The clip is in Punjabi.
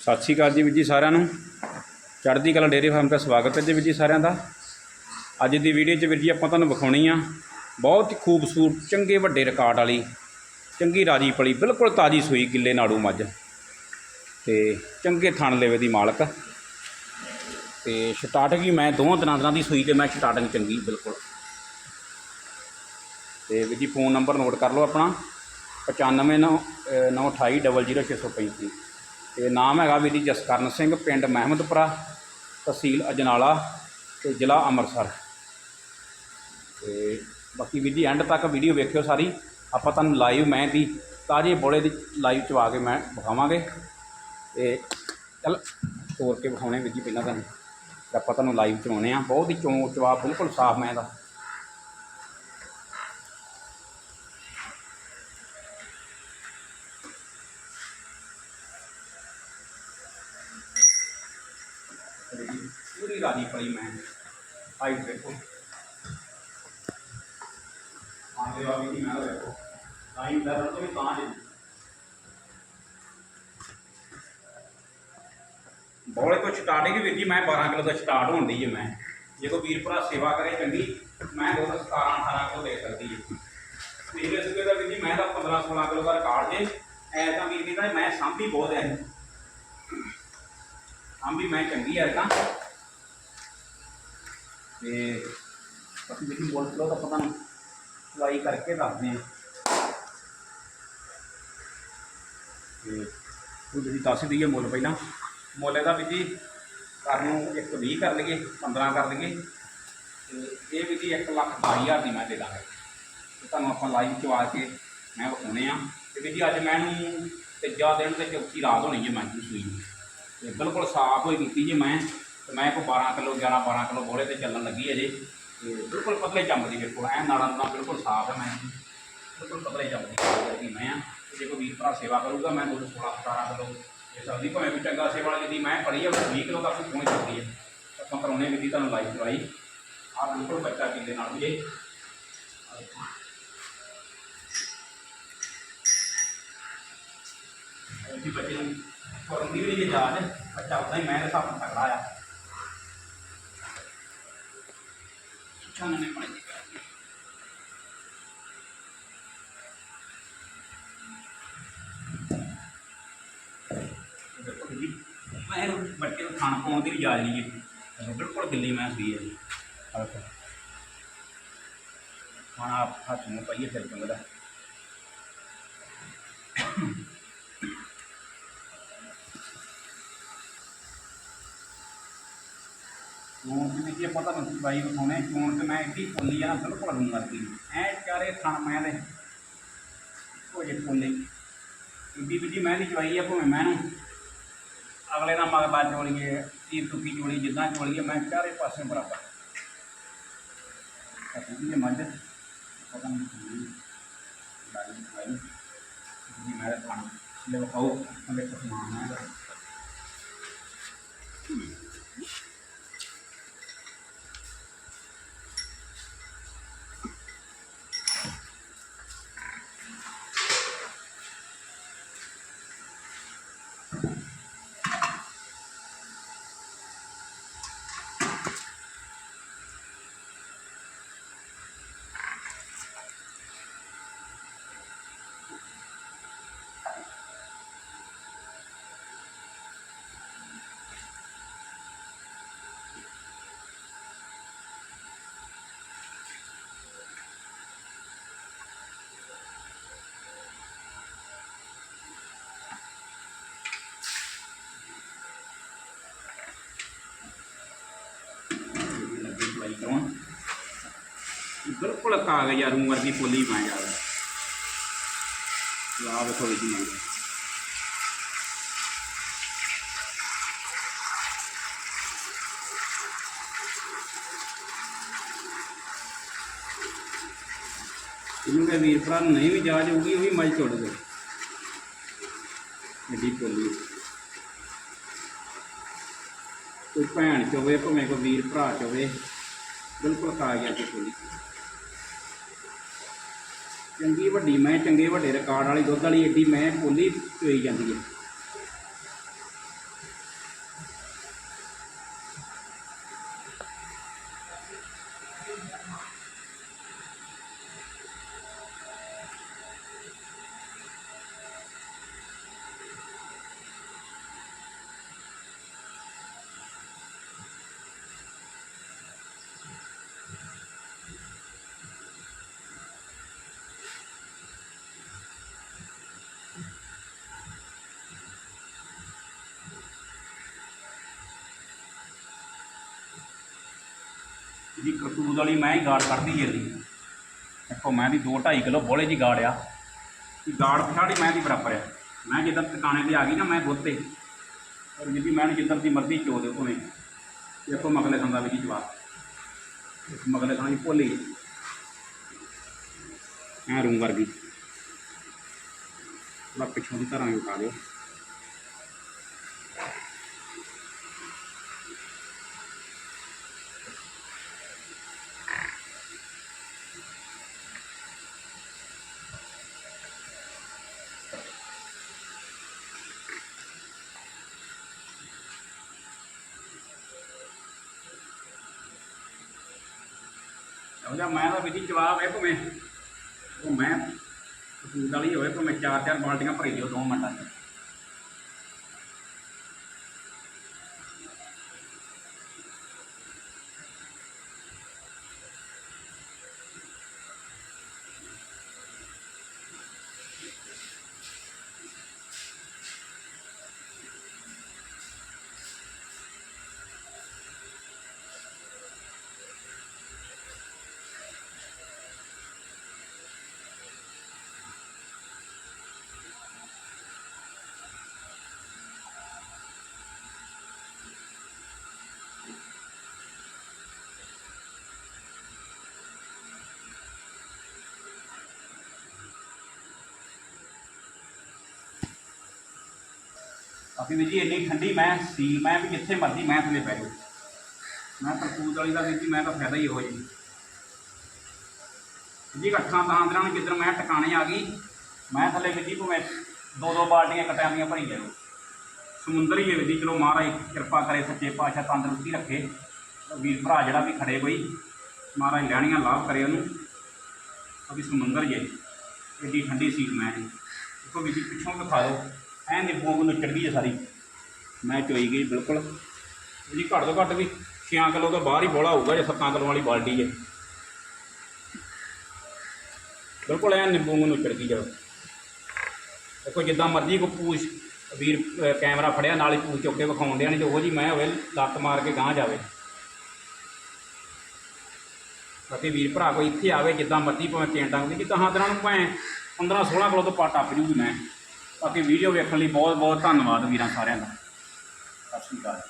ਸਤਿ ਸ਼੍ਰੀ ਅਕਾਲ ਜੀ ਵੀਰ ਜੀ ਸਾਰਿਆਂ ਨੂੰ। ਚੜ੍ਹਦੀ ਕਲਾ ਡੇਅਰੀ ਫਾਰਮ ਦਾ ਸਵਾਗਤ ਹੈ ਜੀ ਵੀਰ ਜੀ ਸਾਰਿਆਂ ਦਾ। ਅੱਜ ਦੀ ਵੀਡੀਓ 'ਚ ਵੀਰ ਜੀ ਆਪਾਂ ਤੁਹਾਨੂੰ ਵਿਖਾਉਣੀ ਆ ਬਹੁਤ ਹੀ ਖੂਬਸੂਰਤ, ਚੰਗੇ ਵੱਡੇ ਰਿਕਾਰਡ ਵਾਲੀ, ਚੰਗੀ ਰਾਜੀ ਪਲੀ, ਬਿਲਕੁਲ ਤਾਜੀ ਸੂਈ ਗਿੱਲੇ ਨਾੜੂ ਮੱਝ। ਤੇ ਚੰਗੇ ਥਣ ਲੇਵੇ ਦੀ ਮਾਲਕ। ਤੇ ਸਟਾਰਟਿੰਗ ਹੀ ਮੈਂ ਦੋਵਾਂ ਦਿਨਾਂ ਦਿਨਾਂ ਦੀ ਸੂਈ ਤੇ ਮੈਂ ਸਟਾਰਟਿੰਗ ਚੰਗੀ, ਬਿਲਕੁਲ। ਤੇ ਵੀਰ ਜੀ ਫੋਨ ਨੰਬਰ ਨੋਟ ਕਰ ਲਓ ਆਪਣਾ। 9598200635 ਤੇ ਨਾਮ ਹੈਗਾ ਵੀਰ ਜੀ ਜਸਕਰਨ ਸਿੰਘ, ਪਿੰਡ ਮਹਿਮਦਪੁਰਾ, ਤਹਿਸੀਲ ਅਜਨਾਲਾ ਤੇ ਜ਼ਿਲ੍ਹਾ ਅੰਮ੍ਰਿਤਸਰ। ਤੇ ਬਾਕੀ ਵੀਰ ਜੀ ਐਂਡ ਤੱਕ ਵੀਡੀਓ ਵੇਖਿਓ ਸਾਰੀ। ਆਪਾਂ ਤੁਹਾਨੂੰ ਲਾਈਵ ਮੈਂ ਦੀ ਤਾਜ਼ੇ ਬੋਲੇ ਦੀ ਲਾਈਵ ਚਵਾ ਕੇ ਮੈਂ ਵਿਖਾਵਾਂਗੇ। ਤੇ ਚੱਲ ਤੋਰ ਕੇ ਵਿਖਾਉਣੇ ਵੀਰ ਜੀ ਪਹਿਲਾਂ ਤੁਹਾਨੂੰ। ਤੇ ਆਪਾਂ ਤੁਹਾਨੂੰ ਲਾਈਵ ਚਵਾਉਣੇ ਆ। ਬਹੁਤ ਹੀ ਚੋਂ ਚਵਾ ਬਿਲਕੁਲ ਸਾਫ਼ ਮੈਂ ਦਾ ਪੂਰੀ ਰਾਜੀ ਪਈ ਮੈਂ। ਆਈ ਦੇਖੋ। ਆਂਦੇ ਆ ਵੀ ਮੈਂ ਦੇਖੋ। ਟਾਈਮ ਦਾ ਤਾਂ ਵੀ ਤਾਂ ਜੇ ਬੋਲੇ ਤੋਂ ਸਟਾਰਟਿੰਗ ਵੀਰ ਜੀ, ਮੈਂ 12 ਕਿਲੋ ਦਾ ਸਟਾਰਟ ਹੋਣ ਦੀ ਮੈਂ। ਜੇ ਕੋਈ ਵੀਰ ਭਰਾ ਸੇਵਾ ਕਰੇ ਚੰਗੀ, ਮੈਂ ਦੋ 17 18 ਕਿਲੋ ਦੇ ਸਕਦੀ ਹੈ ਪਿਛਲੇ ਸੂਬੇ ਦਾ ਵੀਰ ਜੀ, ਮੈਂ ਤਾਂ 15 16 ਕਿਲੋ ਦਾ ਰਿਕਾਰਡ ਜੇ। ਐ ਤਾਂ ਵੀਰ ਜੀ ਦਾ ਮੈਂ ਸਾਂਭੀ ਬਹੁਤ ਐ। ਸਾਂਭੀ ਮੈਂ ਚੰਗੀ ਹੈ ਤਾਂ। ਤੇ ਅਸੀਂ ਜਿਹੜੀ ਬੋਲ ਫਲੋ ਦਾ ਪਤਾ ਨਹੀਂ ਸਲਾਈ ਕਰਕੇ ਦੱਸਦੇ ਹਾਂ ਤੇ ਉਹ ਜਿਹੜੀ ਦੱਸ ਦਈਏ ਮੁੱਲ ਪਹਿਲਾਂ। ਮੁੱਲ ਦਾ ਵੀ ਜੀ ਕਰਨ ਨੂੰ 120 ਕਰ ਲਈਏ 15 ਕਰ ਲਈਏ। ਤੇ ਇਹ ਵੀ ਜੀ 1 ਲੱਖ 12000 ਦੀ ਮੈਂ ਦੇ ਦਾਂਗਾ। ਤੁਹਾਨੂੰ ਆਪਾਂ ਲਾਈਵ ਚਵਾ ਕੇ ਮੈਂ ਵਿਖਾਉਣੇ ਆ। ਤੇ ਵੀ ਜੀ ਅੱਜ ਮੈਨੂੰ ਤੀਜਾ ਦਿਨ ਤੇ ਚੌਥੀ ਰਾਤ ਹੋਣੀ ਹੈ ਮੈਂ ਸੂਈ ਨੂੰ। ਤੇ ਬਿਲਕੁਲ ਸਾਫ਼ ਹੋਈ ਕੀਤੀ ਜੀ ਮੈਂ, ਤੇ ਮੈਂ ਕੋ 12 ਕਿਲੋ 11 12 ਕਿਲੋ ਬੋਲੇ ਤੇ ਚੱਲਣ ਲੱਗੀ ਹੈ ਜੀ। ਤੇ ਬਿਲਕੁਲ ਪਤਲੇ ਚੰਮਦੀ ਮੇਰੇ ਕੋਲ ਐ ਨਾੜਾਂ ਨਾਲ ਬਿਲਕੁਲ ਸਾਫ਼ ਹੈ ਮੈਂ। ਬਿਲਕੁਲ ਪਤਲੇ ਚੰਮਦੀ ਮੈਂ ਆ। ਤੇ ਜੇ ਕੋਈ ਵੀਰ ਭਰਾ ਸੇਵਾ ਕਰੂਗਾ, ਮੈਂ ਤੁਹਾਨੂੰ 16 17 ਕਿਲੋ ਇਹ ਸਬਜ਼ੀ ਭਾਵੇਂ ਵੀ ਚੰਗਾ ਸੇਵਾ ਵਾਲੀ ਮੈਂ ਪੜੀ ਆ ਉਹ 20 ਕਿਲੋ ਤੱਕ ਪਹੁੰਚ ਸਕਦੀ ਹੈ। ਆਪਾਂ ਕਰਾਉਣੇ ਵੀ ਤੁਹਾਨੂੰ ਲਾਈਵ ਕਰਵਾਈ ਆ ਬਿਲਕੁਲ ਬੱਚਾ ਕਿੰਦੇ ਨਾਲ ਵੀ ਇਹ ਜੀ ਬੱਚੇ ਨੂੰ ਕਰਨ ਦੀ ਵੀ ਨਹੀਂ ਜਾਜ ਬੱਚਾ ਉਦਾਂ ਹੀ ਮੈਂ ਹਿਸਾਬ ਨਾਲ ਤਕੜਾ ਆ। ਚਾਨਣੇ ਨੇ ਪੜੀ ਦੀ ਕਰ ਮੈਂ ਬੱਚੇ ਨੂੰ ਖਾਣ ਪਾਉਣ ਦੀ ਵੀ ਜਾਜ ਨਹੀਂ ਹੈ ਬਿਲਕੁਲ ਗਿੱਲੀ ਮੈਂ ਸੀ ਹੈ ਜੀ। ਆਪ ਹੱਥ ਨੂੰ ਪਾਈਏ ਫਿਰ ਚੰਗਾ ਚੋਣ ਦੇ ਵਿੱਚ ਆਪਾਂ ਤੁਹਾਨੂੰ ਬਾਈ ਵਿਖਾਉਣੇ ਚੋਣ ਤੇ ਮੈਂ ਐਡੀ ਪੋਲੀ ਆ ਨਾ, ਬਿਲਕੁਲ ਨੂੰ ਮਰਦੀ ਐ ਚਾਰੇ ਥਣ ਮੈਂ ਦੇ ਉਹ ਜੇ ਪੋਲੀ ਇੱਡੀ ਵਿੱਡੀ ਮੈਂ ਦੀ ਚਵਾਈ ਆ, ਭਾਵੇਂ ਮੈਂ ਨੂੰ। ਅਗਲੇ ਨਾਲ ਮਗਬਾ ਚੋਲੀਏ, ਤੀਰ ਤੁਕੀ ਚੋਲੀ, ਜਿੱਦਾਂ ਚੋਲੀਏ, ਮੈਂ ਚਾਰੇ ਪਾਸੇ ਬਰਾਬਰ। ਅੱਛਾ ਇਹ ਮੱਝ, ਪਤਾ ਨਹੀਂ ਕੀ ਲਾਈ ਚਵਾਈ ਜੀ ਮੈਂ ਥਣ ਲੈ ਵਿਖਾਓ ਅੰਦਰ ਸਮਾਨ ਹੈ ਲੱਗੇ ਦਵਾਈ ਕਰਾਉਣ ਬਿਲਕੁਲ ਕਾਗਜ਼ ਯਾਰ ਉਮਰ ਦੀ ਪੋਲੀ ਮੈਂ ਯਾਰ ਲਾ ਵੇਖੋ ਜੀ ਇਹਨੂੰ ਕਿ ਵੀਰ ਭਰਾ ਨੂੰ ਨਹੀਂ ਵੀ ਜਾਜ ਹੋਊਗੀ, ਉਹ ਵੀ ਮੱਝ ਛੋੜ ਦੇ ਐਡੀ ਪੋਲੀ। ਕੋਈ ਭੈਣ ਚੋਵੇ, ਭਾਵੇਂ ਕੋਈ ਵੀਰ ਭਰਾ ਚੋਵੇ, ਬਿਲਕੁਲ ਕਾਗਜ਼ਾਂ ਦੀ ਪੋਲੀ। ਚੰਗੀ ਵੱਡੀ, ਮੈਂ ਚੰਗੇ ਵੱਡੇ ਰਿਕਾਰਡ ਵਾਲੀ ਦੁੱਧ ਵਾਲੀ ਏਡੀ ਮੈਂ ਪੋਲੀ ਚੋਈ ਜਾਂਦੀ ਹੈ। ਜੀ ਕਰਤੂਤ ਵਾਲੀ ਮੈਂ ਹੀ ਗਾੜ ਕੱਢਦੀ ਜੀ। ਦੇਖੋ, ਮੈਂ ਦੀ 2 2.5 ਕਿਲੋ ਬੋਲੇ ਜੀ ਗਾੜ ਆ। ਕਿ ਗਾੜ ਪਛਾੜੀ ਮੈਂ ਦੀ ਬਰਾਬਰ ਆ। ਮੈਂ ਜਿੱਦਾਂ ਟਿਕਾਣੇ ਤੇ ਆ ਗਈ ਨਾ, ਮੈਂ ਦੁੱਧ ਤੇ ਔਰ ਜਿੱਦੀ ਮੈਂ ਜਿੱਦਾਂ ਦੀ ਮਰਜ਼ੀ ਚੋ ਦਿਓ ਭਾਵੇਂ। ਦੇਖੋ, ਮਗਲੇ ਸੰਦਾ ਵੀ ਜੀ ਜਵਾਬ। ਇਸ ਮਗਲੇ ਸੰਦਾ ਦੀ ਭੋਲੀ। ਐ ਰੂਮ ਵਰਗੀ। ਥੋੜਾ ਪਿੱਛੋਂ ਦੀ ਤਰ੍ਹਾਂ ਹੀ ਉਠਾ ਦਿਓ। ਉਹ ਮੈਂ ਤਾਂ ਵਿਧੀ ਜਵਾਬ ਹੈ ਭਾਵੇਂ। ਉਹ ਮੈਂ ਫੂਡ ਵਾਲੀ ਹੋਵੇ, ਭਾਵੇਂ ਚਾਰ ਚਾਰ ਬਾਲਟੀਆਂ ਭਰੀ ਦਿਓ ਦੋ ਮਿੰਟਾਂ 'ਚ। ਕਾਫੀ ਵੀ ਜੀ ਇੰਨੀ ਠੰਡੀ ਮੈਂ ਸੀ ਮੈਂ ਵੀ ਜਿੱਥੇ ਮਰਜ਼ੀ ਮੈਂ ਥੱਲੇ ਪੈ ਜਾਓ ਮੈਂ ਤਰਕੂਤ ਵਾਲੀ ਦਾ ਵੀ ਮੈਂ ਤਾਂ ਫਾਇਦਾ ਹੀ ਹੋ। ਜੀ ਜੀ ਅੱਖਾਂ ਤਾਂ ਦਿਨਾਂ ਨੂੰ ਜਿੱਧਰ ਮੈਂ ਟਿਕਾਣੇ ਆ ਗਈ, ਮੈਂ ਥੱਲੇ ਵੀ ਜੀ ਭਾਵੇਂ ਦੋ ਦੋ ਬਾਲਟੀਆਂ ਇੱਕ ਟਾਈਮ ਭਰੀ ਜਾਓ ਸਮੁੰਦਰ ਹੀ ਹੈ ਵੀ ਚਲੋ ਮਹਾਰਾਜ ਕਿਰਪਾ ਕਰੇ, ਸੱਚੇ ਪਾਤਸ਼ਾਹ ਤੰਦਰੁਸਤੀ ਰੱਖੇ। ਵੀਰ ਭਰਾ ਜਿਹੜਾ ਵੀ ਖੜੇ ਕੋਈ, ਮਹਾਰਾਜ ਲੈਣੀਆਂ ਲਾਭ ਕਰੇ ਉਹਨੂੰ। ਅਭੀ ਸਮੁੰਦਰ ਜੇ ਐਡੀ ਠੰਡੀ ਸੀਟ ਮੈਂ। ਜੀ ਦੇਖੋ ਵੀ ਪਿੱਛੋਂ ਦਿਖਾ ਦਿਓ। ਐਂ ਨਿੰਬੂਆਂ ਨੂੰ ਨਿਚੜ ਗਈ ਹੈ ਸਾਰੀ। ਮੈਂ ਚੋਈ ਗਈ, ਬਿਲਕੁਲ। ਜੀ ਘੱਟ ਤੋਂ ਘੱਟ ਵੀ 6 ਕਿਲੋ ਤੋਂ ਬਾਹਰ ਹੀ ਬੋਲਾ ਹੋਊਗਾ ਜਾਂ 7 ਕਿਲੋ ਵਾਲੀ ਬਾਲਟੀ ਹੈ। ਬਿਲਕੁਲ ਐਂ ਨਿੰਬੂ ਨੂੰ ਨਿਚੜ ਗਈ ਜਦੋਂ। ਦੇਖੋ, ਜਿੱਦਾਂ ਮਰਜ਼ੀ ਕੋ ਪੂਛ, ਵੀਰ ਕੈਮਰਾ ਫੜਿਆ, ਨਾਲ ਹੀ ਪੂਛ ਚੁੱਕ ਕੇ ਵਿਖਾਉਣ ਡਿਆ ਨਹੀਂ ਤੇ ਉਹ ਜੀ ਮੈਂ ਹੋਵੇ, ਲੱਤ ਮਾਰ ਕੇ ਗਾਂਹ ਜਾਵੇ। ਬਾਕੀ ਵੀਰ ਭਰਾ ਕੋਈ ਇੱਥੇ ਆਵੇ, ਜਿੱਦਾਂ ਮਰਜ਼ੀ ਭਾਵੇਂ ਚੇਂਟਾਂ ਦੀ ਕਿ ਤਹਾਂ ਦਿਨਾਂ ਨੂੰ ਭਾਵੇਂ 15 16 ਕਿਲੋ ਤੋਂ ਪਾ ਟੱਪ ਜੂਗੀ ਮੈਂ। ਬਾਕੀ ਵੀਡੀਓ ਵੇਖਣ ਲਈ ਬਹੁਤ ਬਹੁਤ ਧੰਨਵਾਦ ਵੀਰਾਂ ਸਾਰਿਆਂ ਦਾ। ਸਤਿ ਸ਼੍ਰੀ ਅਕਾਲ।